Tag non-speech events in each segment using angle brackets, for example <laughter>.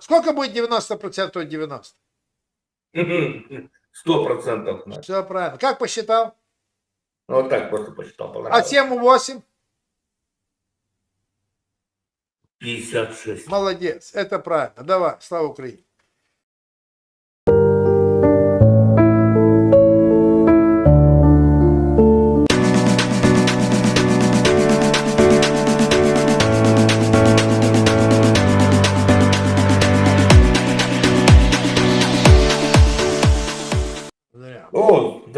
Сколько будет 90% от 90? Сто процентов. Надь. Все правильно. Как посчитал? Ну, вот так просто посчитал. А понравилось. 7 8? 56. Молодец. Это правильно. Давай. Слава Украине.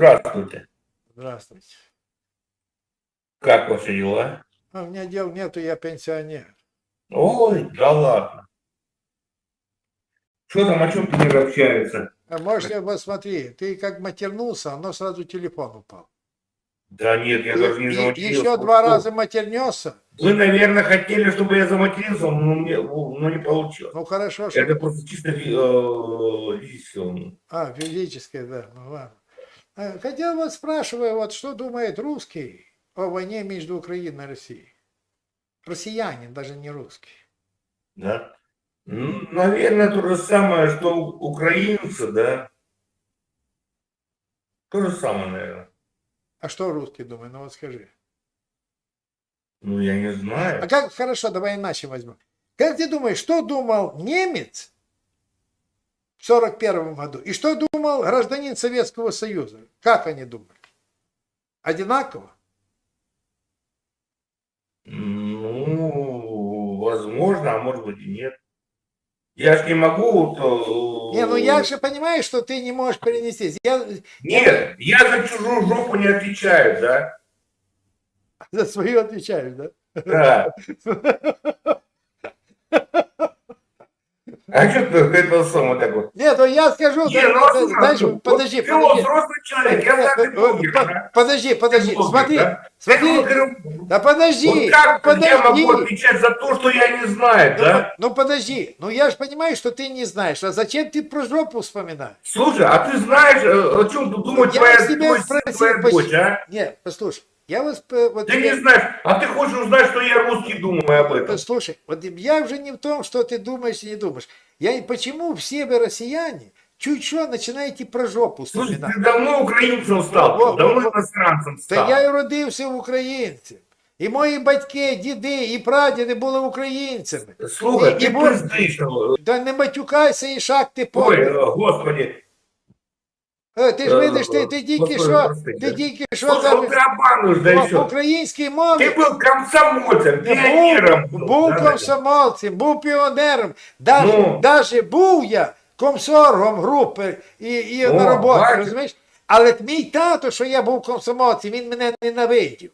Здравствуйте. Здравствуйте. Как ваши дела? А у меня дел нету, я пенсионер. Ой, да ладно. Что там, о чем теперь общаются? А можешь, я вот смотри, ты как матернулся, оно сразу телефон упал. Да нет, я даже не заматерился. еще два раза матернется. Вы, наверное, хотели, чтобы я заматерился, но, мне, но не получилось. Ну хорошо, что... Это просто чисто фи- э, физически. А, физическое, да, ну ладно. А, Хотел вот спрашиваю, вот что думает русский о войне между Украиной и Россией? Россиянин, даже не русский. Да? Ну, наверное, то же самое, что украинцы, да? То же самое, наверное. А что русский думает? Ну вот скажи. Ну, я не А знаю. как, хорошо, давай иначе возьмем. Как ты думаешь, что думал немец в 41 году и что думал гражданин Советского Союза? Как они думали? Одинаково? Ну, возможно, а может быть и нет. Я ж не могу... То... Не, ну я же понимаю, что ты не можешь перенести. Я Нет, я за чужую жопу не отвечаю, да? за свою отвечаю, да? Да. <laughs> А что ты это самое так вот? Нет, ну я скажу, Не, ну, да, слушай, знаешь, вот подожди, ты подожди. взрослый человек, я так и да? Подожди, подожди, Ты смотри, да? смотри, говорю, да подожди, Вот как я могу подожди. отвечать за то, что я не знаю, Ну, да? Ну подожди, ну я же понимаю, что ты не знаешь, а зачем ты про жопу вспоминаешь? Слушай, а ты знаешь, э, о чем думает Я твоя, тебя твой спросил, твоя дочь, а? Нет, послушай, я вот, э, вот Ты я- не знаешь, а ты хочешь узнать, что я русский думаю об этом? Послушай, вот я уже не в том, что ты думаешь и не думаешь. Я и почему все вы россияне чуть что начинаете про жопу Слушай, вспоминать? ты давно украинцем стал, Во, давно во, иностранцем Та стал. я і родився в українцем. І мої батьки, діди і прадіди були українцями. Слухай, І- і ты бо- пиздишь. Да не матюкайся і шаг ти Ой, помни. э, господи. Е, Ти ж е, видиш, ти, ти тільки Господи, що, прости, ти да. тільки що Слушай, там ну ты обманываешь, да в еще. українській мові Ты был комсомольцем, Я пионером. був, был, був да, комсомольцем, був піонером. Даже, Ну. даже був я комсоргом групи і, і О, на роботі, бачиш. розумієш? Але мій тато, що я був комсомольцем, він мене ненавидів.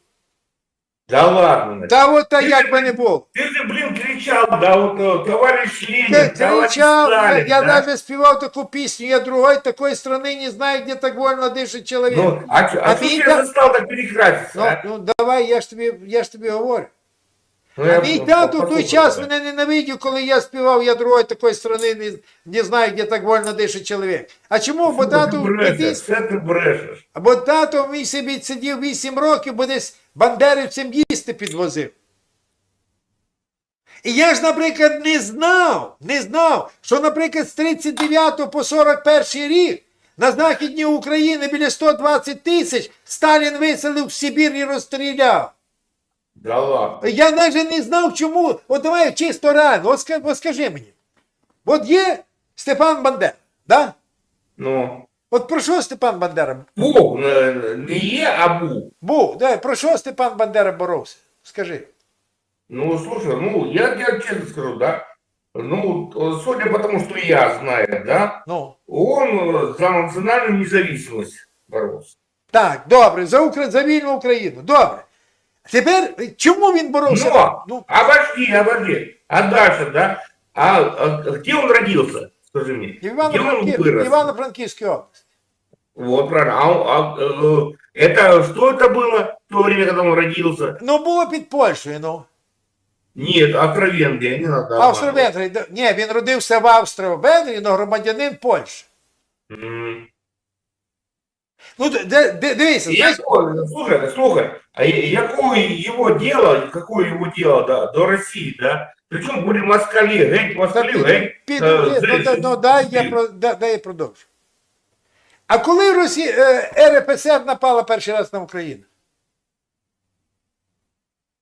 Да ладно. Надя. Та от та як би не було. Ты же, блин, кричал, да, вот э, товарищ Ленин, Я товарищ кричав, я, Сталин, я да? навіть співав таку пісню, я другой такой страны не знаю, где так вольно дышит человек. Ну, а, чё- А а, что ты ты да- застал так перекраситься, ну, а? ну давай, я ж тобі, я ж тобі говорю. Ну, А я мій по- тато в той послушал час тебя. мене ненавидів, коли я співав, я другой такой страны не, не знаю, где так вольно дышит человек. А чому? Бо Слушай, тато, ты в брешешь, дитинстві- все ты брешешь. бо тато мій собі сидів 8 років, бо десь бандерівцям їсти підвозив. І я ж, наприклад, не знав, не знав, що, наприклад, з 39 по 41 рік на Західній Україні біля 120 тисяч Сталін виселив в Сибір і розстріляв. Да ладно. Я навіть не знав, чому. От давай чисто реально, от, ска- от скажи мені. От є Степан Бандера, да? Ну, От про що Степан Бандера Бог, э, не е, а бу. був? Да, про що Степан Бандера боровся? Скажи. Ну, слушай, ну, я тебе честно скажу, да, ну, э, судя по тому, что я знаю, да, Ну. он э, за национальную независимость боролся. Так, добре, за, Укра... за вільну Україну. Добре. Тепер чому він боровся? Но, Ну, обожди, обожди, а дальше, да, а, а где он родился, скажи мне, в где он Івано-Франків... вырос? Івано-Франківській області. Вот, правильно, а, он- а, э, это, что это было в то время, когда он родился? Ну, було під Польщею, ну. Нет, Австро-Венгрия, не надо. обманывать. Австро-Венгрії. Да- Ні, він родився в Австро-Венгрії, але громадянин Польщі. М. Ну, де, де, де- дивися, знаєш, слушай, слушай, а я- какое его дело, какое его дело да, до России, да? Причому були москалі, геть москалі, геть. Під, е, ну, да- ну, дай, я, про- да- дай я продовжу. А коли Росі... е, РПСР напала перший раз на Україну?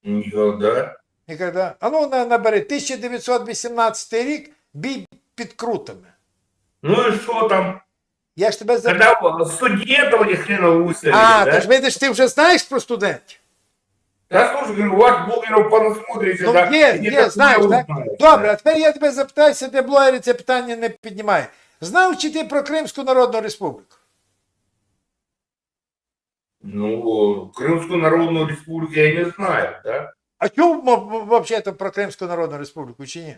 Ніколи. Ніколи. А ну на- набери 1918 рік бій під крутами. Ну і що там? Я ж тебе запитав. Когда студентов ни хрена выставили, А, да? то ж видиш, ти вже знаєш про студентів? Да слушай, говорю, у вас блогеров понасмотрите, Ну, да? є, и є, так знаєш, много так? узнаете, Добре, да. а тепер я тебе запитаюся, де блогери це питання не піднімають. Знав чи ти про Кримську Народну Республіку? Ну, Крымскую Народную Республику я не знаю, да? А чув взагалі про Кримську Народну Республіку чи ні?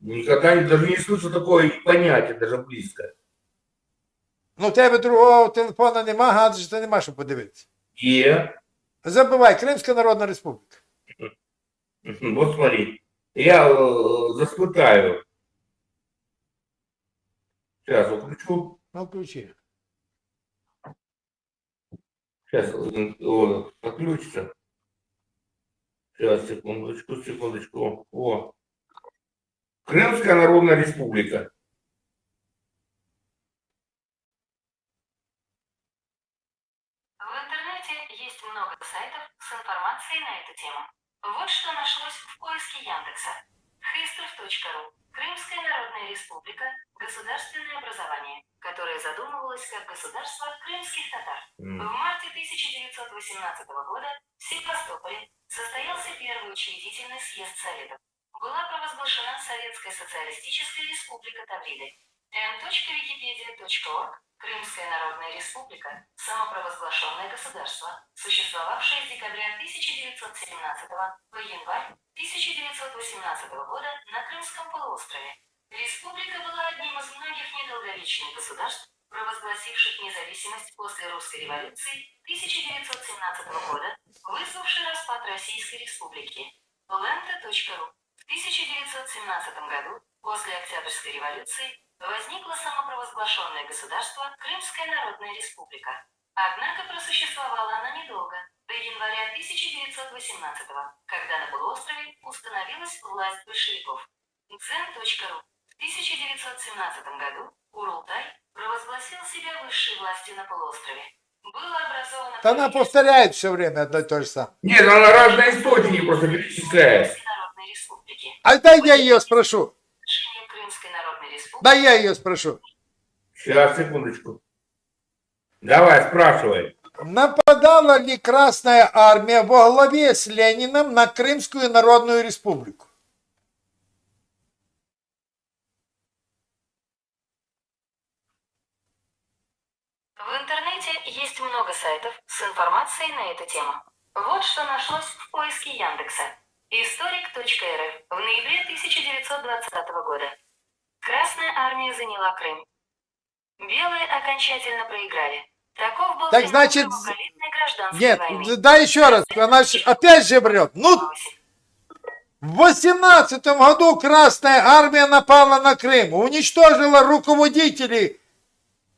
Никогда не, даже не слышу такое понятие, даже близко. Ну, у тебе другого телефона нема, гаджета нема, щоб подивитися. И, Забувай, Кримська Народна Республіка. вот смотри, я э, заспытаю. Сейчас выключу. Ну, включи. Сейчас о, подключится. Сейчас, секундочку, секундочку. О. Крымская Народная Республика. Тему. Вот что нашлось в поиске Яндекса. Христов.ру. Крымская Народная Республика. Государственное образование, которое задумывалось как государство крымских татар. В марте 1918 года в Севастополе состоялся первый учредительный съезд Советов. Была провозглашена Советская Социалистическая Республика Тавриды. m.wikipedia.org Крымская Народная Республика – самопровозглашенное государство, существовавшее с декабря 1917 по январь 1918 года на Крымском полуострове. Республика была одним из многих недолговечных государств, провозгласивших независимость после русской революции 1917 года, вызвавшей распад Российской Республики. Лента.ру В 1917 году, после Октябрьской революции, возникло самопровозглашенное государство Крымская Народная Республика. Однако просуществовала она недолго, до января 1918 когда на полуострове установилась власть большевиков. Дзен.ру В 1917 году Урултай провозгласил себя высшей властью на полуострове. Было образовано... Та она повторяет все время одно и то же самое. Нет, она разные источники просто перечисляет. А дай я ее спрошу. Дай я ее спрошу. Сейчас, секундочку. Давай, спрашивай. Нападала ли Красная Армия во главе с Лениным на Крымскую Народную Республику? В интернете есть много сайтов с информацией на эту тему. Вот что нашлось в поиске Яндекса. Историк.рф в ноябре 1920 года. Красная армия заняла Крым. Белые окончательно проиграли. Таков был Так значит, Нет, войны. дай еще раз. Она ж опять же врет. Ну, в 18 году Красная Армия напала на Крым, уничтожила руководителей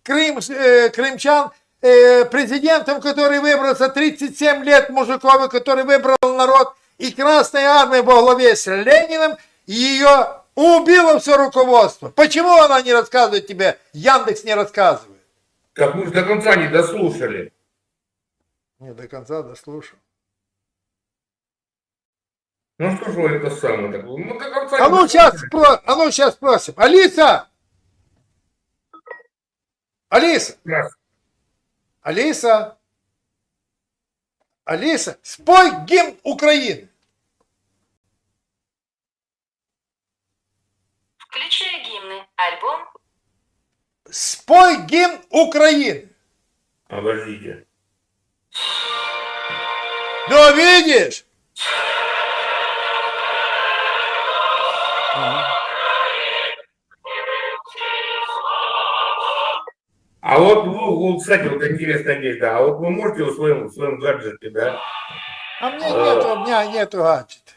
Крым, э, крымчан, э, президентом, который выбрал за 37 лет мужиков, который выбрал народ, и Красная Армия во главе с Лениным, ее убила все руководство. Почему она не рассказывает тебе, Яндекс не рассказывает? Как мы же до конца не дослушали. Не до конца дослушал. Ну что ж вы это самое такое? Ну до конца А ну сейчас, спро... а ну сейчас спросим. Алиса! Алиса! Алиса! Алиса, спой гимн Украины. Альбом Спой гимн Украины. Обождите. Ну, видишь? А вот вы, кстати, вот интересная вещь, да. А вот вы можете в своем, в своем гаджете, да, А мне нету, у меня нету гаджета.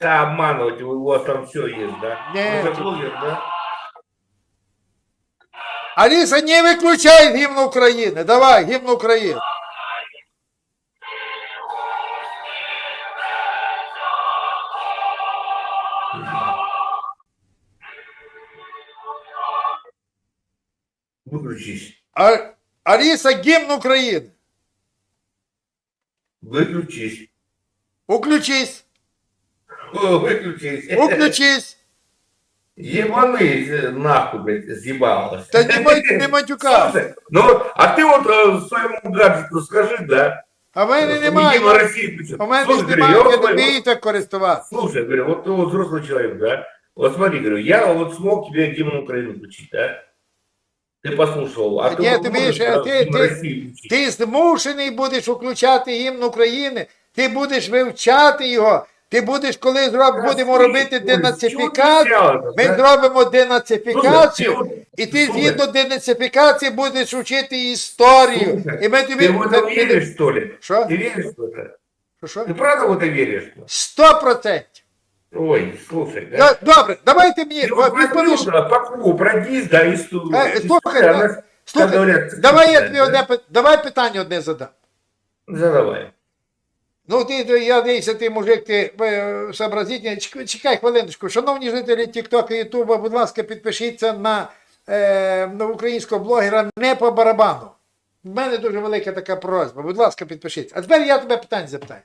да, обманывать, у вас там все есть, да? Нет. Вы же блогер, да? Алиса, не выключай гимн Украины. Давай, гимн Украины. Выключись. А, Алиса, гимн Украины. Выключись. Уключись. О, выключись. Уключись. Ебаный э, нахуй, блядь, съебалась. Да не, ма- не матюка. Слушай, ну вот, а ты вот э, своему гаджету скажи, да? А в мене что немає. Единая Россия включена. У мене Слушай, ж говорю, немає, я ви вот не пойму. вмієте користуватися. Слушай, говорю, вот ты вот взрослый человек, да? Вот смотри, говорю, я вот смог тебе гимн Украины включить, да? Ты послушал, а Да ты нет, вот ты можешь, видишь, да, ты- гимн ты- России включить? Ти змушений будеш включати гімн України, ти будеш вивчати його, ти будеш, коли зроб, будемо робити денацифікацію, ми зробимо денацифікацію, і ти згідно денацифікації будеш вчити історію. І ми тобі... Ты в это веришь, что ли? Що? Ты веришь в это? Що, що? Ты правда в это веришь? Сто процентів. Ой, слушай, да? Да, Добре, давайте мені Ты вот відповіш. возьмешь, да, по кругу пройдись, да, и сту- Е, история, Слухай, она, да, как слухай, говорят, давай я цепляет, тобі да? одне пи- давай питання одне задам. Задавай. Ну, ти, я дивлюся, ти мужик, ти е, сообразительний. Чекай, хвилиночку. Шановні жителі Тіктока і Ютуба, будь ласка, підпишіться на, е, на українського блогера не по барабану. У мене дуже велика така просьба. Будь ласка, підпишіться. А тепер я тебе питання запитаю.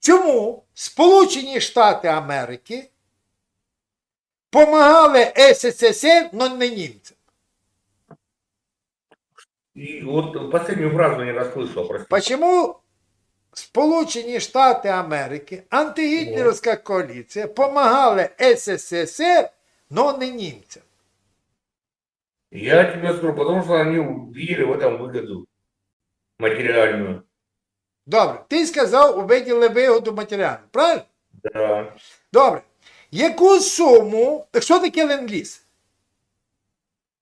Чому Сполучені Штати Америки помагали СССР, але не німцям? И вот последнюю фразу не расслышал, прости. Почему Сполучені Штати Америки, антигітлерівська коаліція помагали СССР, но не німцям? Я тебе скажу, потому что они увидели в этом выгоду материальную. Добре, ти сказав, увиділи вигоду матеріальну, правильно? Да. Добре. Яку суму, що таке ленд-ліз?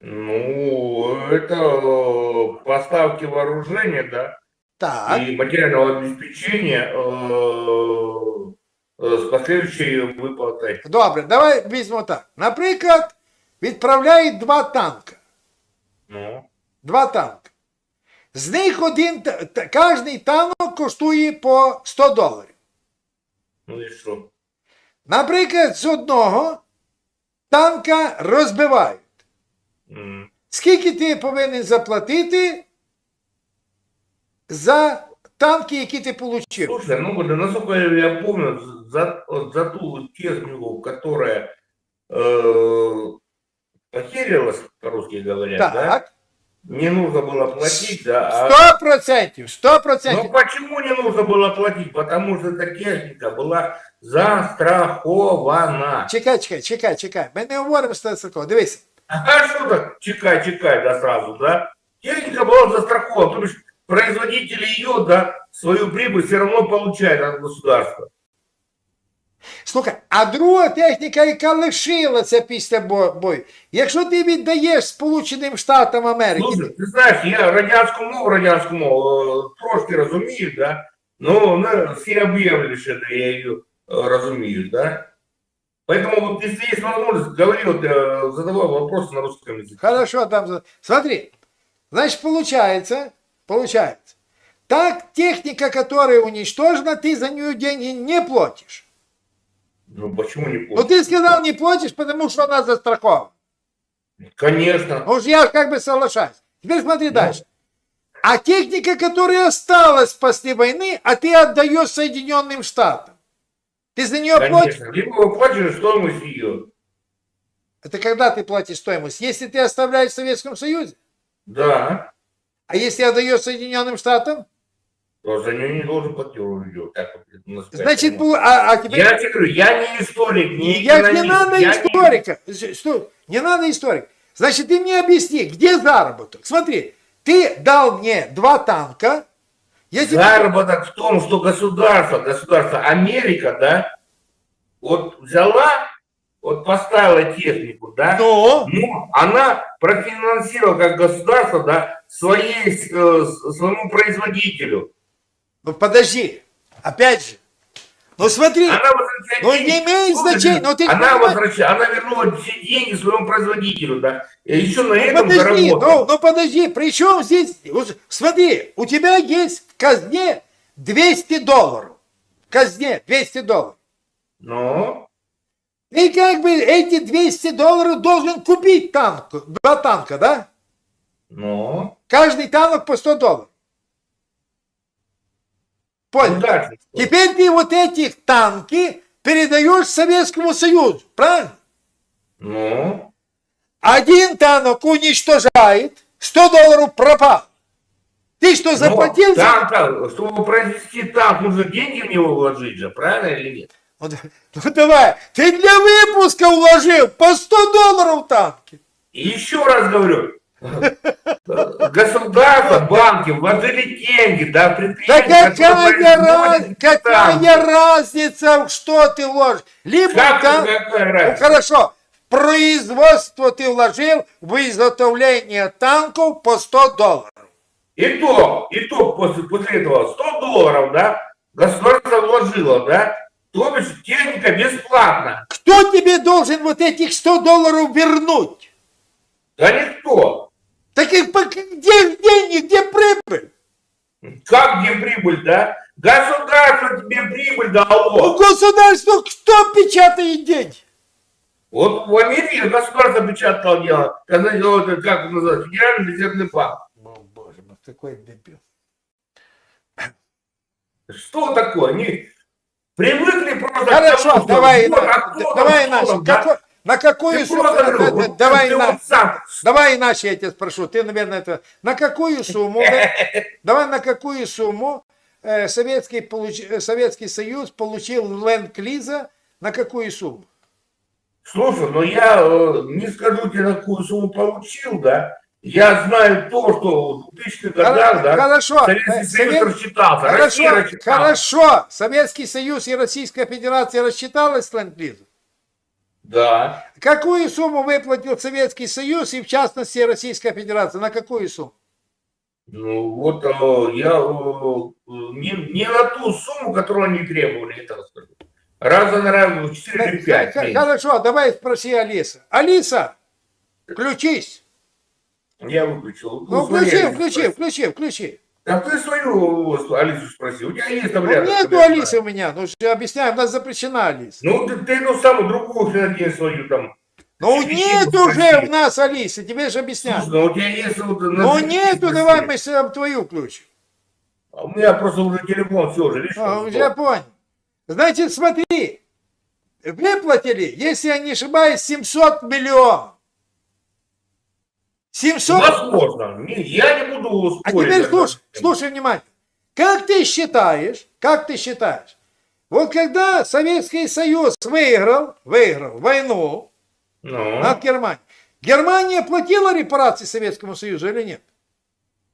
Ну, это э, поставки вооружения, да, Так. и материального обеспечения э, э, с последующей выплатой. Добре, давай візьмемо так. Наприклад, відправляють два танка. Ну, Два танки. З них один, та- та- кожний танок коштує по 100 доларів. ну и что? Наприклад, з одного танка розбивають. М. Скільки ти повинен заплатити за танки, які ти отримав? Слушай, ну, вот, насколько я помню, за, за ту технику, которая э, похерилась, по-русски говоря, да, Так, не нужно было платить, да, а 100%, 100%. Ну почему не нужно было платить? Потому что эта техника была застрахована. Чекай, чекай, чекай, чекай. Ми не говоримо з такого. Дивись. А что так? Чекай, чекай, да сразу, да? Техника была застрахована, то есть производитель ее, да, свою прибыль все равно получает от государства. Слухай, а друга техніка, яка лишилася після бо- бою, якщо ти віддаєш Сполученим Штатам Америки, Слушай, ты знаешь, я радянську мову, радянську мову э, трошки розумію, да? Ну, не всі об'явили, що я її э, розумію, да? Поэтому вот если есть возможность, говори, вот, э, задавай вопросы на русском языке. Хорошо, там. за- Смотри, значит, получается, получается, так техника, которая уничтожена, ты за нее деньги не платишь. Ну, почему не Ну, помню? ты сказал, не платишь, потому что она застрахована. Конечно. Ну, уж я как бы соглашаюсь. Теперь смотри дальше. А техника, которая осталась после войны, а ты отдаешь Соединенным Штатам. Ты за нее платишь? Конечно. Либо вы платите стоимость ее. Это когда ты платишь стоимость? Если ты оставляешь в Советском Союзе? Да. А если отдаешь Соединенным Штатам? То за нее не должен платить идет. Так вот, Значит, а, а теперь... Я тебе говорю, я не историк, не Я не надо я не- историка. Что? Не надо историк. Значит, ты мне объясни, где заработок? Смотри, ты дал мне два танка. Я тебе... Заработок в том, что государство, государство Америка, да, вот взяла, вот поставила технику, да, Ну, ну, она профинансировала как государство, да, своей, э, своему производителю. ну подожди. Опять же. Ну смотри, Она Ну, не имеет значения, ну, ты она возвращает, она вернула все деньги своему производителю, да, и еще на этом подожди, заработала. ну, ну подожди, при чем здесь... вот Смотри, у тебя есть в казне 200 долларов. В казне 200 долларов. Ну, Ты как бы эти 200 долларов должен купить танк, два танка, да? Ну, Каждый танк по 100 долларов. ну Понял? дальше. что? Теперь ты вот этих танки передаешь Советскому Союзу, правильно? Ну, Один танк уничтожает, 100 долларов пропал. Ты что, заплатил ну, за... танк, а, чтобы произвести танк, нужно деньги в него вложить же, правильно или нет? Ну, да- ну давай, ты для выпуска вложил по 100 долларов танки. И еще раз говорю, государство, банки вложили деньги, да, Да предприятия, которые какая, раз- разница, что ты вложишь? Либо Как Ну хорошо, в производство ты вложил в изготовление танков по 100 долларов. И то, и то после, после этого 100 долларов, да, государство вложило, да, то бишь техника бесплатно. Кто тебе должен вот этих 100 долларов вернуть? Да никто. Таких по- где деньги, где прибыль? Как где прибыль, да? Государство тебе прибыль У дало. государства кто печатает деньги? Вот в Америке государство печатало дело, когда вот, это, как называется, Федеральный резервный банк. О, боже мой, какой дебил. Что такое? Они привыкли просто к Хорошо, тому, что давай, вот, на- там, давай иначе. да? На какую Ты сумму? просто вот Давай ты на- вот сам Давай иначе я тебя спрошу. Ты, наверное, это... На какую сумму... да, <laughs> Давай на какую сумму э, Советский, получ- э, Советский Союз получил ленд-лиза? На какую сумму? Слушай, ну я э, не скажу тебе, на какую сумму получил, да. Я знаю то, что в 2000-х годах, да, Хорошо. Советский э, Союз Совет- рассчитался, Россия Хорошо, рассчиталась. хорошо. Советский Союз и Российская Федерация рассчиталась с ленд-лизом? Да. Какую сумму выплатил Советский Союз и, в частности, Российская Федерация? На какую сумму? Ну вот э, я э, не, не на ту сумму, которую они требовали, так скажу. Раза, наверное, 4 или 5. Х- Хорошо, давай спроси Алиса. Алиса, включись. Я выключил. Ну, свою включи, включи, включи, включи. А ты свою Алису спроси. У тебя есть там Ну, рядом, нету чтобы я Алисы у меня. Ну, что, объясняю, у нас запрещена Алиса. Ну, ты, ты ну самую другую надень свою там. Ну, нет уже у нас Алисы, тебе же объясняю. Слушай, ну у тебя есть вот... Ну, нету, давай мы с- твою включим. А У меня просто уже телефон все уже, видишь? А, я понял. Значит, смотри, выплатили, если я не ошибаюсь, 700 миллионов. 700... Возможно. Я не буду А спорить. теперь даже. слушай, слушай внимательно. Как ты считаешь, как ты считаешь, вот когда Советский Союз выиграл, выиграл войну Ну, над Германией, Германия платила репарации Советскому Союзу или нет?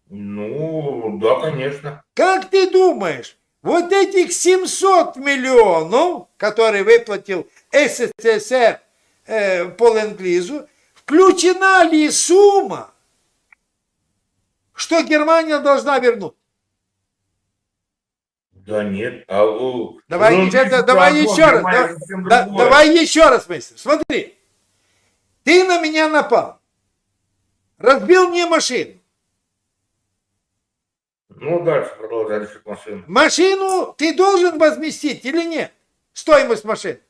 ну, да, конечно. Как ты думаешь, вот этих 700 миллионов, которые выплатил СССР э, по ленд-лизу, включена ли сумма, что Германия должна вернуть? Да нет. А, у- Давай, ну, видишь, давай еще раз. Да- да- давай еще раз мысли. Смотри. Ты на меня напал. Разбил мне машину. Ну, дальше продолжай решить машину. Машину ты должен возместить или нет? Стоимость машины.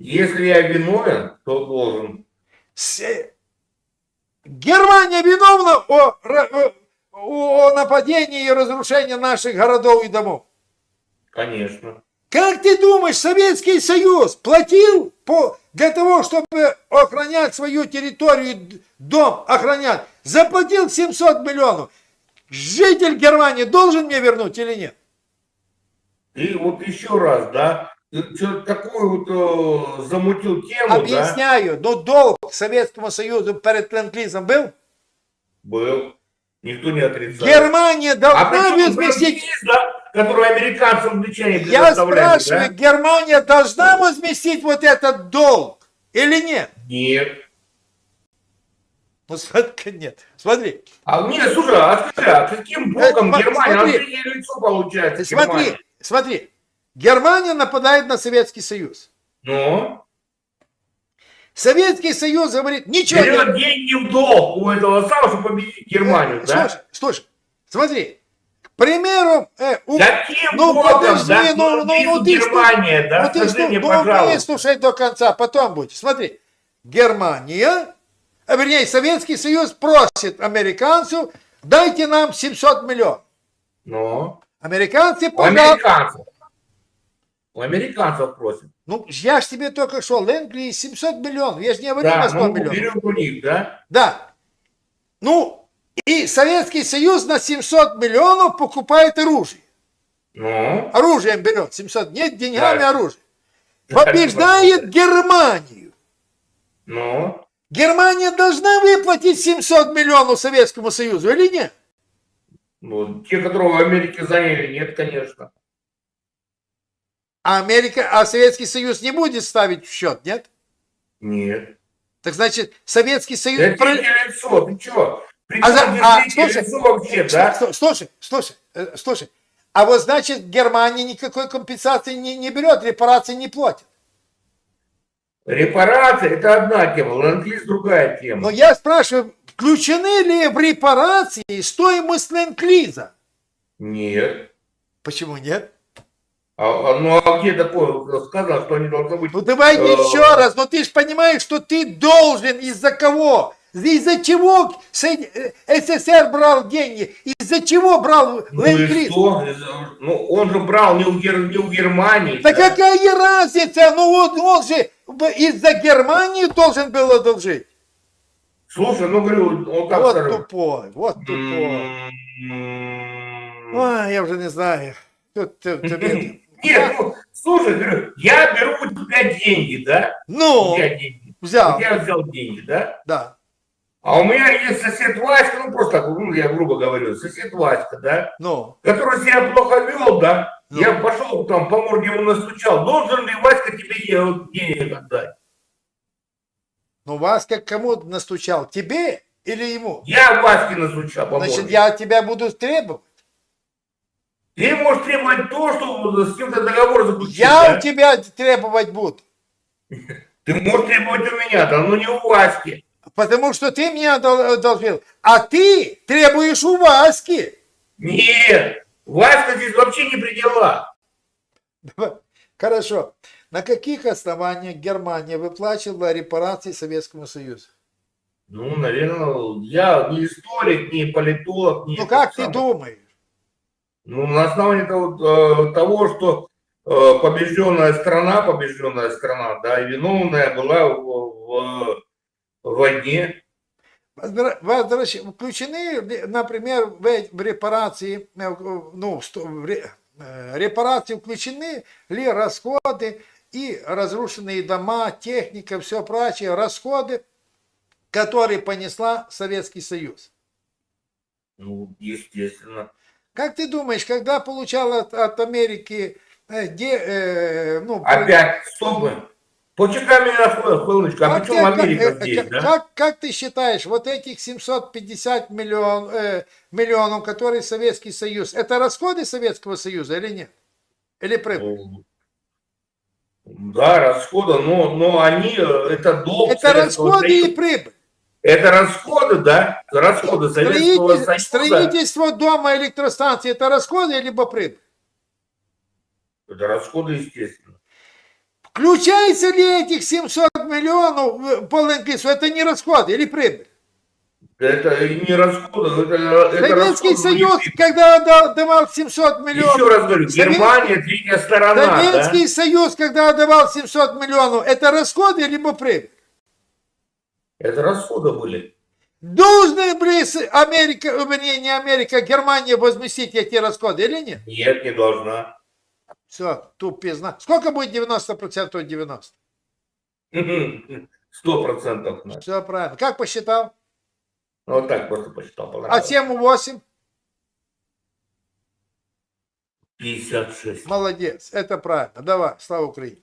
Если я виновен, то должен. Германия виновна о, о- нападении и разрушении наших городов и домов. Конечно. Как ты думаешь, Советский Союз платил по, для того, чтобы охранять свою территорию, дом охранять? Заплатил 700 миллионов. Житель Германии должен мне вернуть или нет? И вот еще раз, да, такую вот замутил тему, да, Объясняю, но долг Советскому Союзу перед ленд-лизом был? был. Никто не отрицает. Германия А должна причем возместить... да, который американцам англичане Я спрашиваю, да? Германия должна возместить вот этот долг или нет? Нет. Ну, смотри, нет. Смотри, А мне, слушай, а скажи, а каким боком Э, Германия? Смотри. лицо получается. смотри, Германия. смотри. Германия нападает на Советский Союз. Ну, Советский Союз говорит, ничего не... берет деньги в долг у этого самого, чтобы победить Германию, Э, да? Слушай, слушай, смотри. К примеру, э, у- Каким Ну, боком, подожди, да, ну, ну, ну, ты Германия, да? ну, ты Скажи слу- мне, ну, пожалуйста. выслушай до конца, потом будет. Смотри, Германия а вернее, Советский Союз просит американцев, дайте нам 700 миллионов. Но Американцы пожалуйста. У американцев просят. Ну, я ж тебе только что, Ленгли 700 миллионов, я же не говорю Да, на 100 ну, миллионов. берем у них, да? Да. Ну, и Советский Союз на 700 миллионов покупает оружие. Ну, Оружием берет 700, нет деньгами Да. оружие. Побеждает <laughs> Германию. ну, Германия должна выплатить 700 миллионов Советскому Союзу или нет? ну, те, которые в Америке заняли, нет, конечно. А Америка, а Советский Союз не будет ставить в счет, нет? Нет. Так значит, Советский Союз... Это про- лицо, ты? При А за- а, слушай, вообще, да? сл- Слушай, слушай, э, слушай. А вот значит, Германия никакой компенсации не, не берет, репарации не платит. Репарации – это одна тема, ленд другая тема. Но я спрашиваю, включены ли в репарации стоимость ленд-лиза? Нет. Почему нет? А, а, ну, а где такое сказано, что они должны быть? Ну давай Э, еще раз, но ты же понимаешь, что ты должен из-за кого? Из-за чего э, СССР брал деньги? Из-за чего брал Ну и что? Ну, он же брал не у, Гер- не у Германии. Да да? какая разница? Ну вот он же из-за Германии должен был одолжить. Слушай, ну говорю, он так Вот скажем. тупой, вот тупой. М, Ой, я уже не знаю. Тут, тут тебе- <laughs> Нет, ну, слушай, говорю, я беру у тебя деньги, да? У Ну, тебя деньги. взял, Я взял деньги, да? да. А у меня есть сосед Васька, ну просто ну, я грубо говорю, сосед Васька, да? Ну, Который себя плохо вел, да? Ну. Я пошел там, по морде ему настучал. Должен ли Васька тебе е- денег отдать? ну вас как кому настучал? Тебе или ему? Я Ваське настучал по Значит, морде. я от тебя буду требовать. Ты можешь требовать то, что с кем-то договор заключил. Я да? у тебя требовать буду. <laughs> Ты можешь требовать у меня, да, но не у Васьки. Потому что ты одол- одолжил. А ты требуешь у Васьки. Нет, Васька здесь вообще не при делах. Хорошо. На каких основаниях Германия выплачивала репарации Советскому Союзу? Ну, наверное, я не историк, не политолог, не... Ну как ты самый. думаешь? Ну, на основании того, э, того, что э, побежденная страна, побежденная страна, да, и виновная была в, в- в войне. Включены, например, в, репарации, э, ну, в ре- репарации включены ли расходы и разрушенные дома, техника, все прочее, расходы, которые понесла Советский Союз. Ну, естественно. Как ты думаешь, когда получал от, от Америки, э, де- э, ну, Опять, стоп. Почекай меня хвилиночку, а Как, почему ты- Америка как- здесь, как- да? как- как ты считаешь, вот этих 750 миллион, э, миллионов, которые Советский Союз, это расходы Советского Союза или нет? Или прибыль? Ну, Да, расходы, но, но они, э, это долг Это расходы и прибыль. Это расходы, да, расходы Советского Строитель- Союза. строительство дома, электростанции, это расходы либо прибыль? Это расходы, естественно. Включается ли этих 700 миллионов по ленд это не расходы или прибыль? Это не расходы, это, это Советский расходы Союз, были. когда отдал- давал 700 миллионов, Еще раз говорю, Советский- Германия третья сторона, да? Советский Союз, когда отдавал 700 миллионов, это расходы либо прибыль? Это расходы были. Должны были Америка, вернее, не Америка, Германия возместить эти расходы или нет? Нет, не должна. Все, тупизна. Сколько будет 90% от 90? Сто процентов. Настя. Все правильно. Как посчитал? Ну, Вот так просто посчитал. А 7 8? 56. Молодец. Это правильно. Давай, слава Украине.